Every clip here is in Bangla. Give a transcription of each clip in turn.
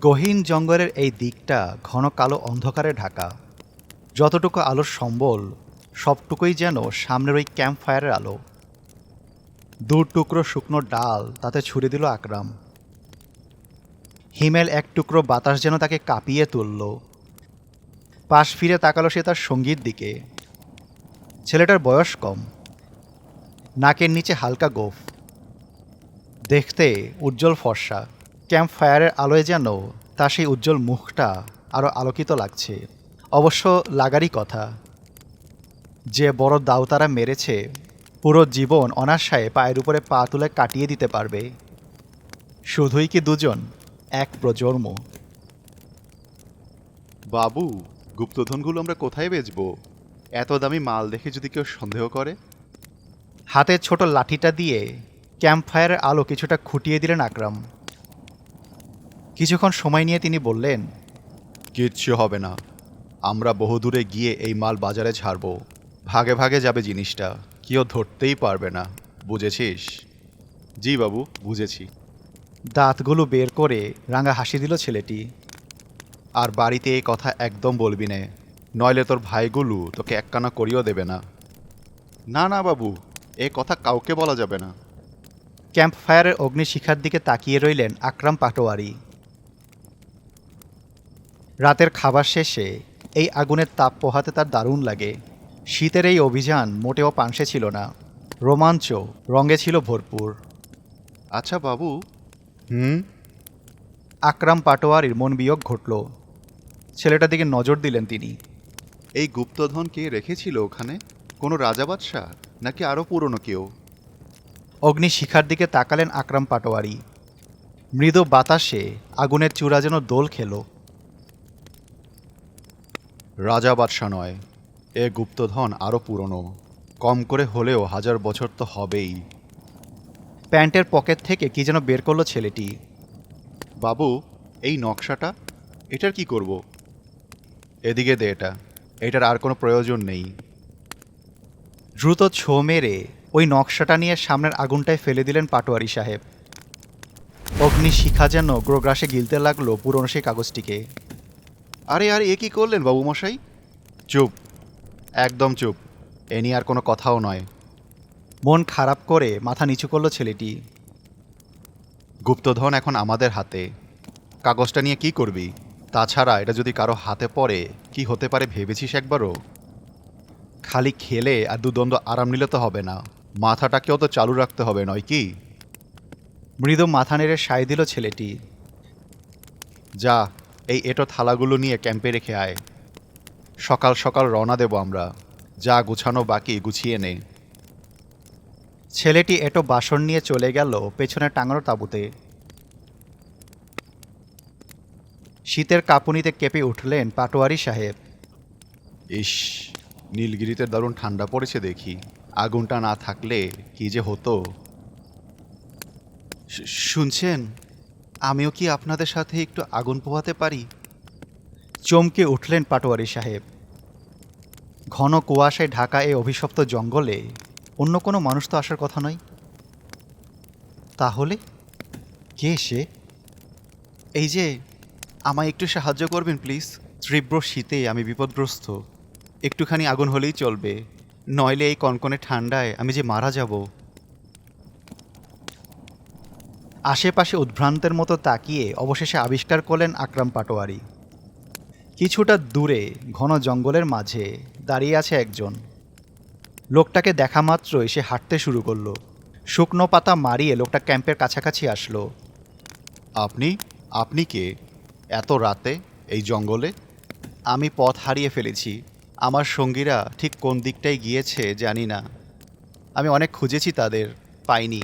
গহীন জঙ্গলের এই দিকটা ঘন কালো অন্ধকারে ঢাকা। যতটুকু আলোর সম্বল, সবটুকুই যেন সামনের ওই ক্যাম্প ফায়ারের আলো। দূর টুকরো শুকনো ডাল তাতে ছুড়ে দিল আকরাম। হিমেল এক টুকরো বাতাস যেন তাকে কাঁপিয়ে তুলল। পাশ ফিরে তাকালো সে তার সঙ্গীর দিকে। ছেলেটার বয়স কম। নাকের নিচে হালকা গোফ। দেখতে উজ্জ্বল ফর্সা। ক্যাম্প ফায়ারের আলোয় যেন তার সেই উজ্জ্বল মুখটা আরও আলোকিত লাগছে। অবশ্য লাগারই কথা। যে বড় দাও তারা মেরেছে পুরো জীবন অনাশায় পায়ের উপরে পা তুলে কাটিয়ে দিতে পারবে। শুধুই কি দুজন এক প্রজন্ম? বাবু গুপ্তধনগুলো আমরা কোথায় বেচবো? এত দামি মাল দেখে যদি কেউ সন্দেহ করে? হাতে ছোট লাঠিটা দিয়ে ক্যাম্প ফায়ারের আলো কিছুটা খুঁটিয়ে দিলেন আকরাম। কিছুক্ষণ সময় নিয়ে তিনি বললেন কিচ্ছু হবে না। আমরা বহুদূরে গিয়ে এই মাল বাজারে ছাড়ব। ভাগে ভাগে যাবে জিনিসটা। কেউ ধরতেই পারবে না। বুঝেছিস? জি বাবু বুঝেছি। দাঁতগুলো বের করে রাঙা হাসি দিল ছেলেটি। আর বাড়িতে এই কথা একদম বলবি নে। নইলে তোর ভাইগুলো তোকে এককানা করিও দেবে না। না না বাবু এ কথা কাউকে বলা যাবে না। ক্যাম্প ফায়ারের অগ্নিশিখার দিকে তাকিয়ে রইলেন আকরাম পাটোয়ারি। রাতের খাবার শেষে এই আগুনের তাপ পোহাতে তার দারুণ লাগে। শীতের এই অভিযান মোটেও পাংশে ছিল না রোমাঞ্চ রঙে ছিল ভরপুর। আচ্ছা বাবু। হুম? আকরাম পাটোয়ারির মন বিয়োগ ঘটল। ছেলেটার দিকে নজর দিলেন তিনি। এই গুপ্তধন কে রেখেছিল ওখানে? কোনো রাজা বাদশাহ? নাকি আরও পুরনো কেউ? অগ্নিশিখার দিকে তাকালেন আকরাম পাটোয়ারি। মৃদু বাতাসে আগুনের চূড়া যেন দোল খেলো। রাজা বাদশা নয়, এ গুপ্তধন আরও পুরনো। কম করে হলেও হাজার বছর তো হবেই। প্যান্টের পকেট থেকে কি যেন বের করল ছেলেটি। বাবু, এই নকশাটা, এটার কি করব? এদিকে দে এটা, এটার আর কোনো প্রয়োজন নেই। দ্রুত ছো মেরে ওই নকশাটা নিয়ে সামনের আগুনটায় ফেলে দিলেন পাটোয়ারি সাহেব। অগ্নি শিখা যেন গ্রোগ্রাসে গিলতে লাগল পুরনো সেই কাগজটিকে। আরে আরে এ কি করলেন বাবু মশাই চুপ। একদম চুপ। এ নিয়ে আর কোনো কথাও নয়। মন খারাপ করে মাথা নিচু করল ছেলেটি। গুপ্তধন এখন আমাদের হাতে। কাগজটা নিয়ে কি করবি? তাছাড়া এটা যদি কারও হাতে পড়ে কি হতে পারে ভেবেছিস একবারও? খালি খেলে আর দুদণ্ড আরাম নিলে তো হবে না। মাথাটাকেও তো চালু রাখতে হবে নয় কি? মৃদু মাথা নেড়ে সায় দিল ছেলেটি। যা এই এটো থালাগুলো নিয়ে ক্যাম্পে রেখে আয়। সকাল সকাল রওনা দেব আমরা। যা গুছানো বাকি গুছিয়ে নে। ছেলেটি এটো বাসন নিয়ে চলে গেল পেছনে টাঙানো তাঁবুতে। শীতের কাঁপুনিতে কেঁপে উঠলেন পাটোয়ারি সাহেব। ইস নীলগিরিতে দারুণ ঠান্ডা পড়েছে দেখি। আগুনটা না থাকলে কি যে হতো? শুনছেন? আমিও কি আপনাদের সাথে একটু আগুন পোহাতে পারি? চমকে উঠলেন পাটোয়ারি সাহেব। ঘন কুয়াশায় ঢাকা এই অভিশপ্ত জঙ্গলে অন্য কোনো মানুষ তো আসার কথা নয়। তাহলে? কে সে? এই যে, আমায় একটু সাহায্য করবেন প্লিজ। তীব্র শীতে আমি বিপদগ্রস্ত। একটুখানি আগুন হলেই চলবে। নইলে এই কনকনে ঠান্ডায় আমি যে মারা যাব। আশেপাশে উদ্ভ্রান্তের মতো তাকিয়ে অবশেষে আবিষ্কার করলেন আকরাম পাটোয়ারি। কিছুটা দূরে ঘন জঙ্গলের মাঝে দাঁড়িয়ে আছে একজন। লোকটাকে দেখা মাত্রই সে হাঁটতে শুরু করল। শুকনো পাতা মারিয়ে লোকটা ক্যাম্পের কাছাকাছি আসলো। আপনি? আপনি কে? এত রাতে? এই জঙ্গলে? আমি পথ হারিয়ে ফেলেছি। আমার সঙ্গীরা ঠিক কোন দিকটায় গিয়েছে জানি না। আমি অনেক খুঁজেছি তাদের পাইনি।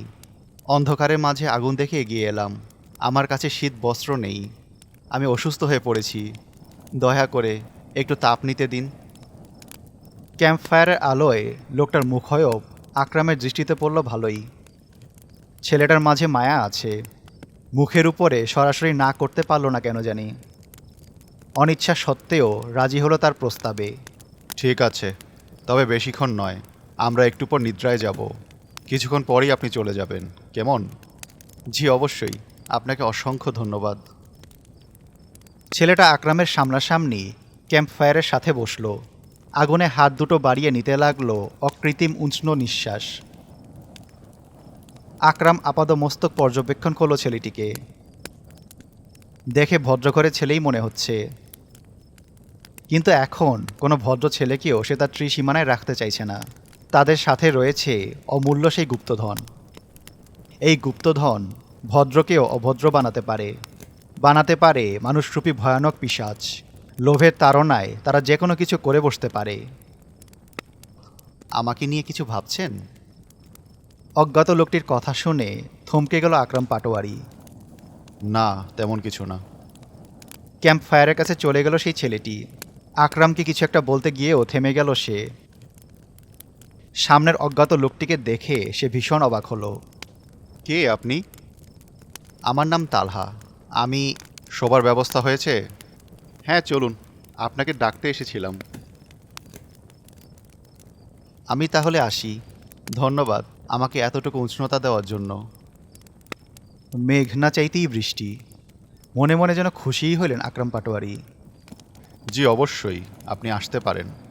অন্ধকারের মাঝে আগুন দেখে এগিয়ে এলাম। আমার কাছে শীত বস্ত্র নেই। আমি অসুস্থ হয়ে পড়েছি। দয়া করে একটু তাপ নিতে দিন। ক্যাম্প ফায়ারের আলোয় লোকটার মুখয়ব আকরামের দৃষ্টিতে পড়ল ভালোই। ছেলেটার মাঝে মায়া আছে। মুখের উপরে সরাসরি না করতে পারল না কেন জানি। অনিচ্ছা সত্ত্বেও রাজি হলো তার প্রস্তাবে। ঠিক আছে, তবে বেশিক্ষণ নয়। আমরা একটু পর নিদ্রায় যাব। কিছুক্ষণ পরেই আপনি চলে যাবেন। কেমন? জি, অবশ্যই। আপনাকে অসংখ্য ধন্যবাদ। ছেলেটা আকরামের সামনাসামনি ক্যাম্প ফায়ারের সাথে বসল। আগুনে হাত দুটো বাড়িয়ে নিতে লাগল অকৃত্রিম উষ্ণ নিঃশ্বাস। আকরাম আপাদ মস্তক পর্যবেক্ষণ করল ছেলেটিকে। দেখে ভদ্র ভদ্রঘরের ছেলেই মনে হচ্ছে। কিন্তু এখন কোনো ভদ্র ছেলেকেও সে তার ত্রিসীমানায় রাখতে চাইছে না। তাদের সাথে রয়েছে অমূল্য সেই গুপ্তধন। এই গুপ্তধন ভদ্রকেও অভদ্র বানাতে পারে। বানাতে পারে মানুষরূপী ভয়ানক পিসাজ লোভের তাড়নায় তারা যে কোনো কিছু করে বসতে পারে। আমাকে নিয়ে কিছু ভাবছেন? অজ্ঞাত লোকটির কথা শুনে থমকে গেল আকরাম পাটোয়ারি। না তেমন কিছু না। ক্যাম্প ফায়ারের কাছে চলে গেল সেই ছেলেটি। আকরামকে কিছু একটা বলতে গিয়েও থেমে গেল সে। সামনের অজ্ঞাত লোকটিকে দেখে সে ভীষণ অবাক হলো। কে আপনি? আমার নাম তালহা। আমি শোবার ব্যবস্থা হয়েছে? হ্যাঁ চলুন। আপনাকে ডাকতে এসেছিলাম। আমি তাহলে আসি। ধন্যবাদ আমাকে এতটুকু উষ্ণতা দেওয়ার জন্য। মেঘ না চাইতেই বৃষ্টি। মনে মনে যেন খুশিই হলেন আকরাম পাটোয়ারি। জি অবশ্যই। আপনি আসতে পারেন।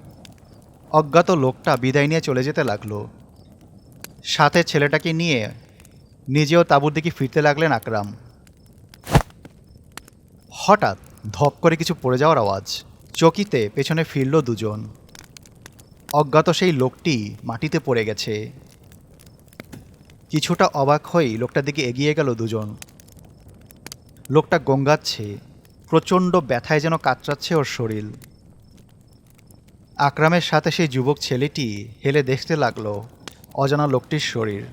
অজ্ঞাত লোকটা বিদায় নিয়ে চলে যেতে লাগল। সাথে ছেলেটাকে নিয়ে নিজেও তাঁবুর দিকে ফিরতে লাগলেন আকরাম। হঠাৎ ধপ করে কিছু পড়ে যাওয়ার আওয়াজ। চকিতে পেছনে ফিরল দুজন। অজ্ঞাত সেই লোকটি মাটিতে পড়ে গেছে। কিছুটা অবাক হয়েই লোকটার দিকে এগিয়ে গেল দুজন। লোকটা গঙ্গাচ্ছে, প্রচণ্ড ব্যথায় যেন কাতরাচ্ছে ওর শরীর। আকরামের সাথে সেই যুবক ছেলেটি হেলে দেখতে লাগল, অজানা লোকটির শরীর।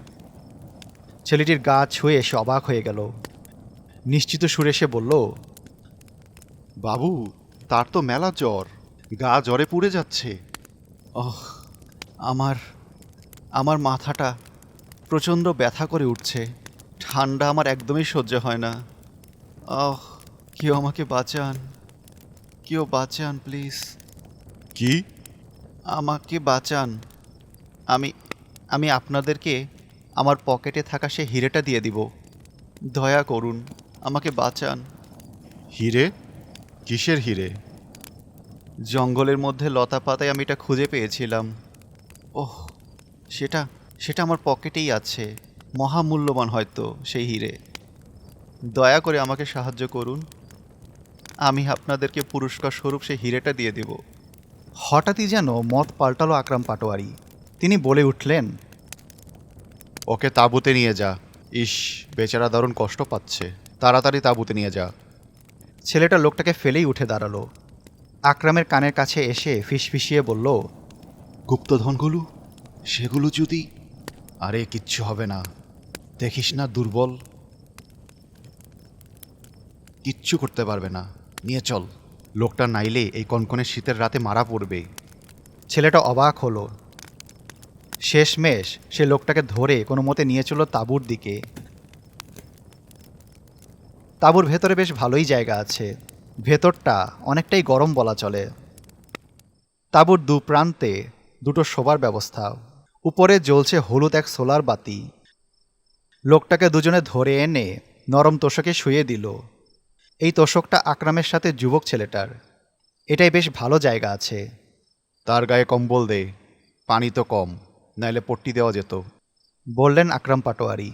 ছেলেটির গা ছুঁয়ে সে অবাক হয়ে গেল। নিশ্চিত সুরে সে বলল, বাবু, তার তো মেলা জ্বর, গা জ্বরে পুড়ে যাচ্ছে। ওহ, আমার আমার মাথাটা প্রচণ্ড ব্যথা করে উঠছে, ঠান্ডা আমার একদমই সহ্য হয় না। ওহ, কেউ আমাকে বাঁচান, কেউ বাঁচান, প্লিজ। কি? আমাকে বাঁচান। আমি আমি আপনাদেরকে আমার পকেটে থাকা সে হিরেটা দিয়ে দিব। দয়া করুন আমাকে বাঁচান। হিরে? কিসের হিরে? জঙ্গলের মধ্যে লতা পাতায় আমি এটা খুঁজে পেয়েছিলাম। ওহ সেটা সেটা আমার পকেটেই আছে। মহামূল্যবান হয়তো সেই হিরে। দয়া করে আমাকে সাহায্য করুন। আমি আপনাদেরকে পুরস্কার স্বরূপ সেই হিরেটা দিয়ে দেব। হঠাৎই যেন মত পাল্টালো আকরাম পাটোয়ারি। তিনি বলে উঠলেন ওকে তাঁবুতে নিয়ে যা। ইস বেচারা দারুণ কষ্ট পাচ্ছে। তাড়াতাড়ি তাঁবুতে নিয়ে যা। ছেলেটা লোকটাকে ফেলেই উঠে দাঁড়াল। আকরামের কানের কাছে এসে ফিসফিসিয়ে বলল গুপ্তধনগুলো? সেগুলো যদি আরে কিচ্ছু হবে না। দেখিস না দুর্বল। কিচ্ছু করতে পারবে না। নিয়ে চল। লোকটা নাইলে এই কনকনে শীতের রাতে মারা পড়বে। ছেলেটা অবাক হলো। শেষমেশ সে লোকটাকে ধরে কোনো মতে নিয়ে চলো তাঁবুর দিকে। তাঁবুর ভেতরে বেশ ভালোই জায়গা আছে। ভেতরটা অনেকটাই গরম বলা চলে। তাঁবুর দু প্রান্তে দুটো শোবার ব্যবস্থা। উপরে জ্বলছে হলুদ এক সোলার বাতি। লোকটাকে দুজনে ধরে এনে নরম তোষকে শুয়ে দিল। এই তোষকটা আকরামের সাথে যুবক ছেলেটার। এটাই বেশ ভালো জায়গা আছে। তার গায়ে কম্বল দে পানি তো কম নাইলে পট্টি দেওয়া যেত। বললেন আকরাম পাটোয়ারি।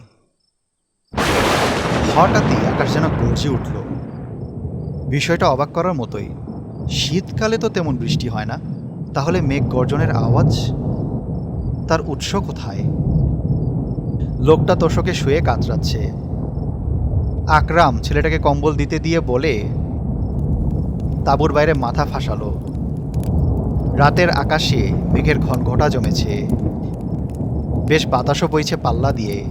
হঠাৎই আকাশ যেন গর্জে উঠল। বিষয়টা অবাক করার মতোই। শীতকালে তো তেমন বৃষ্টি হয় না। তাহলে মেঘ গর্জনের আওয়াজ? তার উৎস কোথায়? লোকটা তোষকে শুয়ে কাতরাচ্ছে। আকরাম ছেলেটাকে কম্বল দিতে দিয়ে বলে, তাঁবুর বাইরে মাথা ফাঁসালো। রাতের আকাশে মেঘের ঘন ঘটা জমেছে। বেশ বাতাসও বইছে পাল্লা দিয়ে।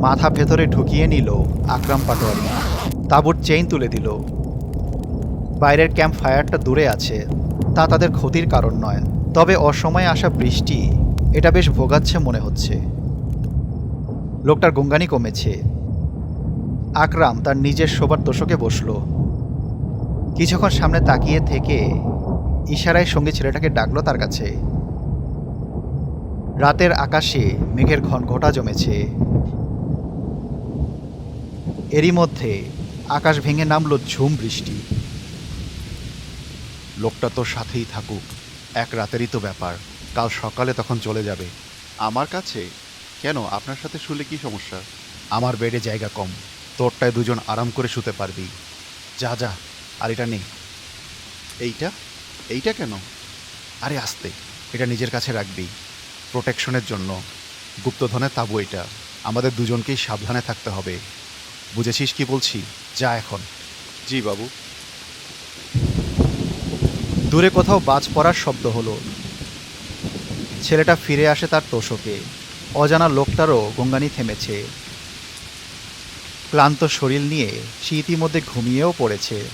মাথা ভেতরে ঢুকিয়ে নিল আকরাম পাটোয়ারি। তাঁবুর চেইন তুলে দিল। বাইরের ক্যাম্প ফায়ারটা দূরে আছে, তা তাদের ক্ষতির কারণ নয়। তবে অসময়ে আসা বৃষ্টি, এটা বেশ ভোগাচ্ছে মনে হচ্ছে। লোকটার গঙ্গানি কমেছে। আকরাম তার নিজের শোবার তোষকে বসল। কিছুক্ষণ সামনে তাকিয়ে থেকে ইশারায় সঙ্গে ছেলেটাকে ডাকলো তার কাছে। রাতের আকাশে মেঘের ঘন ঘটা জমেছে। এরই মধ্যে আকাশ ভেঙে নামলো ঝুম বৃষ্টি। লোকটা তোর সাথেই থাকুক, এক রাতেরই তো ব্যাপার, কাল সকালে তখন চলে যাবে। আমার কাছে? কেন? আপনার সাথে শুলে কি সমস্যা? আমার বেডে জায়গা কম। তোরটায় দুজন আরাম করে শুতে পারবি। যা যা আর এটা নেই এইটা? এইটা কেন? আরে আস্তে এটা নিজের কাছে রাখবি। প্রোটেকশনের জন্য। গুপ্তধনের তাবু এটা। আমাদের দুজনকেই সাবধানে থাকতে হবে। বুঝেছিস কি বলছি? যা এখন। জি বাবু। দূরে কোথাও বাজ পড়ার শব্দ হলো। ছেলেটা ফিরে আসে তার তোষকে। অজানা লোকটারও গঙ্গানি থেমেছে। ক্লান্ত শরীর নিয়ে সে ইতিমধ্যে ঘুমিয়েও পড়েছে।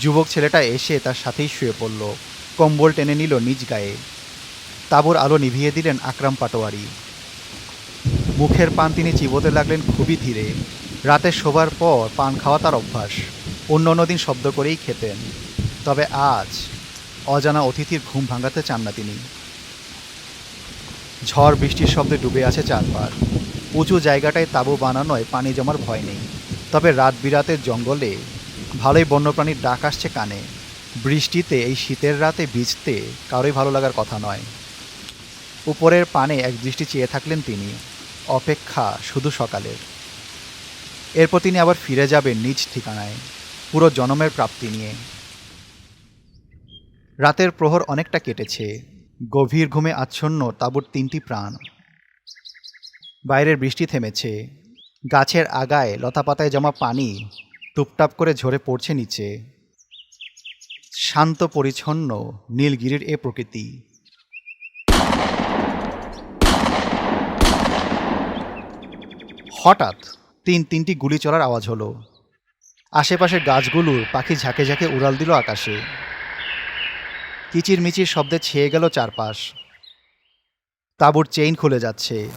যুবক ছেলেটা এসে তার সাথেই শুয়ে পড়ল। কম্বল টেনে নিল নিজ গায়ে। তাবুর আলো নিভিয়ে দিলেন আকরাম পাটোয়ারি। মুখের পান তিনি চিবোতে লাগলেন খুবই ধীরে। রাতে শোবার পর পান খাওয়া তার অভ্যাস। অন্য অন্য দিন শব্দ করেই খেতেন। তবে আজ অজানা অতিথির ঘুম ভাঙাতে চান না তিনি। ঝড় বৃষ্টির শব্দে ডুবে আছে চারপার উঁচু জায়গাটায় তাঁবু বানানোয় পানি জমার ভয় নেই। তবে রাত বিরাতের জঙ্গলে ভালোই বন্যপ্রাণীর ডাক আসছে কানে। বৃষ্টিতে এই শীতের রাতে ভিজতে কারোই ভালো লাগার কথা নয়। উপরের পানে এক দৃষ্টি চেয়ে থাকলেন তিনি। অপেক্ষা শুধু সকালের। এরপর তিনি আবার ফিরে যাবেন নিজ ঠিকানায়। পুরো জনমের প্রাপ্তি নিয়ে। রাতের প্রহর অনেকটা কেটেছে। গভীর ঘুমে আচ্ছন্ন তাঁবুর তিনটি প্রাণ। বাইরের বৃষ্টি থেমেছে। গাছের আগায় লতাপাতায় জমা পানি টুপটাপ করে ঝরে পড়ছে নিচে। শান্ত, পরিচ্ছন্ন, নীলগিরির এ প্রকৃতি। হঠাৎ তিন তিনটি গুলি চলার আওয়াজ হলো। আশেপাশের গাছগুলোর পাখি ঝাঁকে ঝাঁকে উড়াল দিল আকাশে। কিচিরমিচির শব্দে ছেয়ে গেল চারপাশ। তাঁবুর চেইন খুলে যাচ্ছে।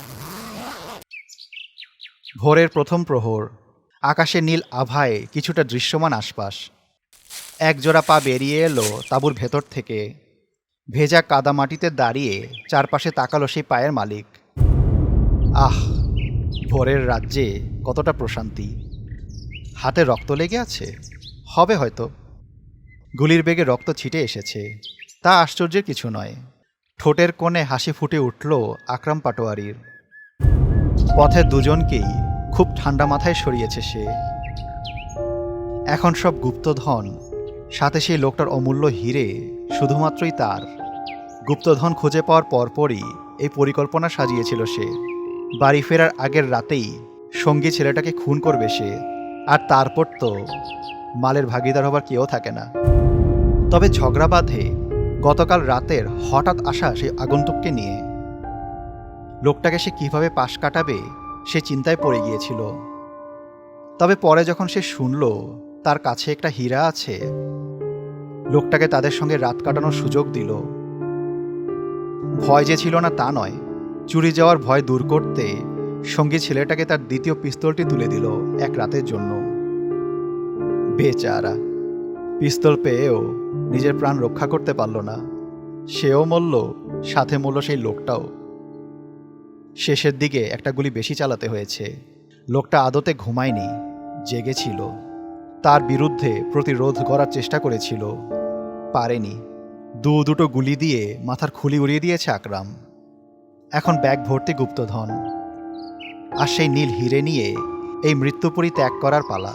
ভোরের প্রথম প্রহর। আকাশে নীল আভায় কিছুটা দৃশ্যমান আশপাশ। এক জোড়া পা বেরিয়ে এলো তাঁবুর ভেতর থেকে। ভেজা কাদা মাটিতে দাঁড়িয়ে চারপাশে তাকালো সেই পায়ের মালিক। আহ, ভোরের রাজ্যে কতটা প্রশান্তি। হাতে রক্ত লেগে আছে? হবে হয়তো। গুলির বেগে রক্ত ছিটে এসেছে। তা আশ্চর্যের কিছু নয়। ঠোঁটের কোণে হাসি ফুটে উঠল আকরাম পাটোয়ারির। পথে দুজনকেই খুব ঠান্ডা মাথায় সরিয়েছে সে। এখন সব গুপ্তধন, সাথে সেই লোকটার অমূল্য হিরে শুধুমাত্রই তার। গুপ্তধন খুঁজে পাওয়ার পরপরই এই পরিকল্পনা সাজিয়েছিল সে। বাড়ি ফেরার আগের রাতেই সঙ্গী ছেলেটাকে খুন করবে সে। আর তারপর তো মালের ভাগিদার হবার কেউ থাকে না। তবে ঝগড়া বাঁধে গতকাল রাতের হঠাৎ আসা সেই আগন্তুককে নিয়ে। লোকটাকে সে কীভাবে পাশ কাটাবে সে চিন্তায় পড়ে গিয়েছিল। তবে পরে যখন সে শুনল, তার কাছে একটা হীরা আছে। লোকটাকে তাদের সঙ্গে রাত কাটানোর সুযোগ দিল। ভয় যে ছিল না তা নয়, চুরি যাওয়ার ভয় দূর করতে সঙ্গী ছেলেটাকে তার দ্বিতীয় পিস্তলটি তুলে দিল এক রাতের জন্য। বেচারা, পিস্তল পেয়েও নিজের প্রাণ রক্ষা করতে পারল না। সেও মরল, সাথে মরল সেই লোকটাও। শেষের দিকে একটা গুলি বেশি চালাতে হয়েছে। লোকটা আদতে ঘুমায়নি জেগেছিল তার বিরুদ্ধে প্রতিরোধ করার চেষ্টা করেছিল। পারেনি। দু দুটো গুলি দিয়ে মাথার খুলি উড়িয়ে দিয়েছে আকরাম। এখন ব্যাগ ভর্তি গুপ্তধন। আর সেই নীল হিরে নিয়ে এই মৃত্যুপুরী ত্যাগ করার পালা।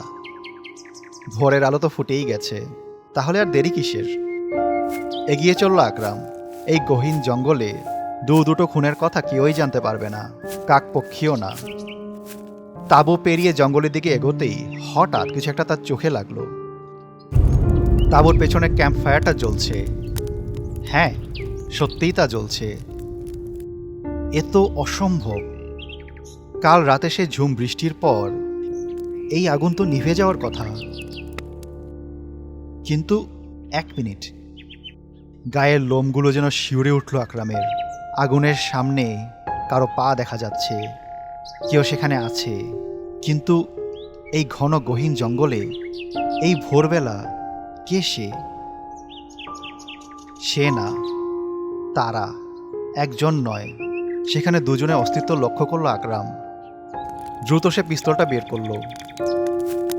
ভোরের আলো তো ফুটেই গেছে। তাহলে আর দেরি কিসের? এগিয়ে চলল আকরাম। এই গহীন জঙ্গলে দু দুটো খুনের কথা কেউই জানতে পারবে না, কাকপক্ষীও না। তাবু পেরিয়ে জঙ্গলের দিকে এগোতেই হঠাৎ কিছু একটা তার চোখে লাগল। তাবুর পেছনে ক্যাম্প ফায়ারটা জ্বলছে। হ্যাঁ সত্যিই তা জ্বলছে। এ তো অসম্ভব। কাল রাতে সে ঝুম বৃষ্টির পর এই আগুন তো নিভে যাওয়ার কথা। কিন্তু এক মিনিট, গায়ের লোমগুলো যেন শিউরে উঠল আকরামের। আগুনের সামনে কারও পা দেখা যাচ্ছে, কেউ সেখানে আছে। কিন্তু এই ঘন গহীন জঙ্গলে এই ভোরবেলা কে সে? সে না, তারা একজন নয়। সেখানে দুজনে অস্তিত্ব লক্ষ্য করল আকরাম। দ্রুত সে পিস্তলটা বের করল।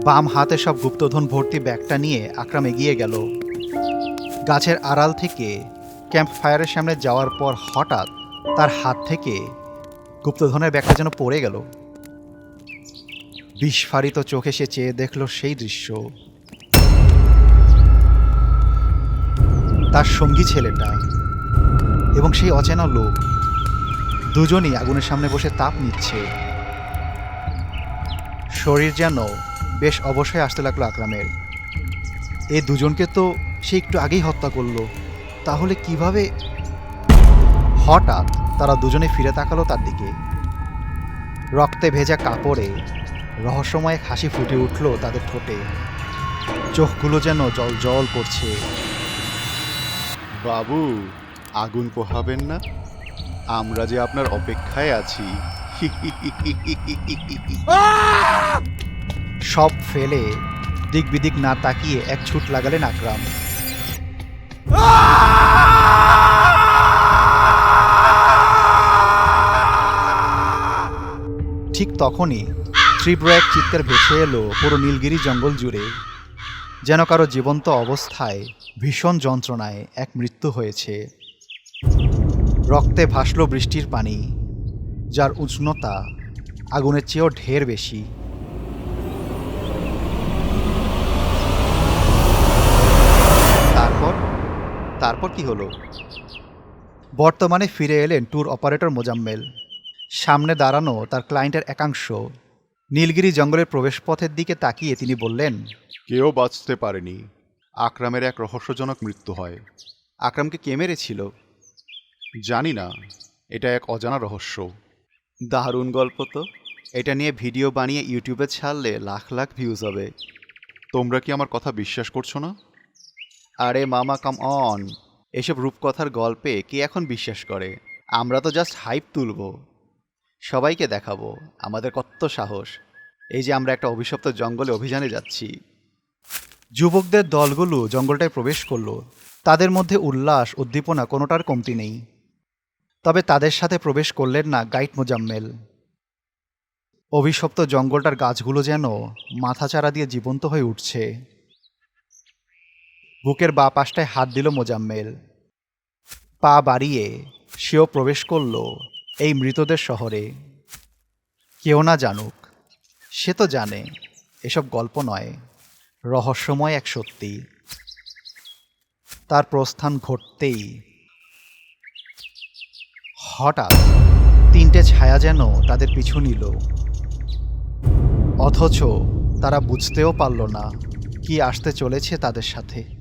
বাম হাতে সব গুপ্তধন ভর্তি ব্যাগটা নিয়ে আকরাম এগিয়ে গেল। গাছের আড়াল থেকে ক্যাম্প ফায়ারের সামনে যাওয়ার পর হঠাৎ তার হাত থেকে গুপ্তধনের ব্যাগটা যেন পড়ে গেল। বিস্ফারিত চোখে সে চেয়ে দেখল সেই দৃশ্য। তার সঙ্গী ছেলেটা এবং সেই অচেনা লোক দুজনই আগুনের সামনে বসে তাপ নিচ্ছে। শরীর যেন বেশ অবশ্যই আসতে লাগল আকরামের। এই দুজনকে তো সে একটু আগেই হত্যা করল। তাহলে কীভাবে হঠাৎ তারা দুজনে ফিরে তাকালো তার দিকে? রক্তে ভেজা কাপড়ে রহস্যময় হাসি ফুটে উঠল তাদের ঠোঁটে। চোখগুলো যেন জল জল করছে। বাবু আগুন পোহাবেন না? আমরা যে আপনার অপেক্ষায় আছি। সব ফেলে দিক বিদিক না তাকিয়ে এক ছুট লাগালেন আকরাম। ঠিক তখনই তীব্র এক চিৎকার ভেসে এলো পুরো নীলগিরি জঙ্গল জুড়ে। যেন কারও জীবন্ত অবস্থায় ভীষণ যন্ত্রণায় এক মৃত্যু হয়েছে। রক্তে ভাসল বৃষ্টির পানি, যার উষ্ণতা আগুনের চেয়েও ঢের বেশি তারপর তারপর কি হলো? বর্তমানে ফিরে এলেন ট্যুর অপারেটর মোজাম্মেল। সামনে দাঁড়ানো তার ক্লায়েন্টের একাংশ। নীলগিরি জঙ্গলের প্রবেশপথের দিকে তাকিয়ে তিনি বললেন কেউ বাঁচতে পারেনি। আকরামের এক রহস্যজনক মৃত্যু হয়। আকরামকে কে মেরেছিল? জানি না। এটা এক অজানা রহস্য। দারুণ গল্প তো। এটা নিয়ে ভিডিও বানিয়ে ইউটিউবে ছাড়লে লাখ লাখ ভিউজ হবে। তোমরা কি আমার কথা বিশ্বাস করছ না? আরে মামা কাম অন এসব রূপকথার গল্পে কে এখন বিশ্বাস করে? আমরা তো জাস্ট হাইপ তুলব। সবাইকে দেখাবো, আমাদের কত সাহস। এই যে আমরা একটা অভিশপ্ত জঙ্গলে অভিযানে যাচ্ছি। যুবকদের দলগুলো জঙ্গলটায় প্রবেশ করল। তাদের মধ্যে উল্লাস, উদ্দীপনা কোনোটার কমতি নেই। তবে তাদের সাথে প্রবেশ করলেন না গাইড মোজাম্মেল। অভিশপ্ত জঙ্গলটার গাছগুলো যেন মাথাচাড়া দিয়ে জীবন্ত হয়ে উঠছে। বুকের বা পাশটায় হাত দিল মোজাম্মেল। পা বাড়িয়ে সেও প্রবেশ করল এই মৃতদের শহরে। কেউ না জানুক, সে তো জানে এসব গল্প নয়, রহস্যময় এক সত্যি। তার প্রস্থান ঘটতেই হঠাৎ তিনটে ছায়া যেন তাদের পিছু নিল। অথচ তারা বুঝতেও পারল না কি আসতে চলেছে তাদের সাথে।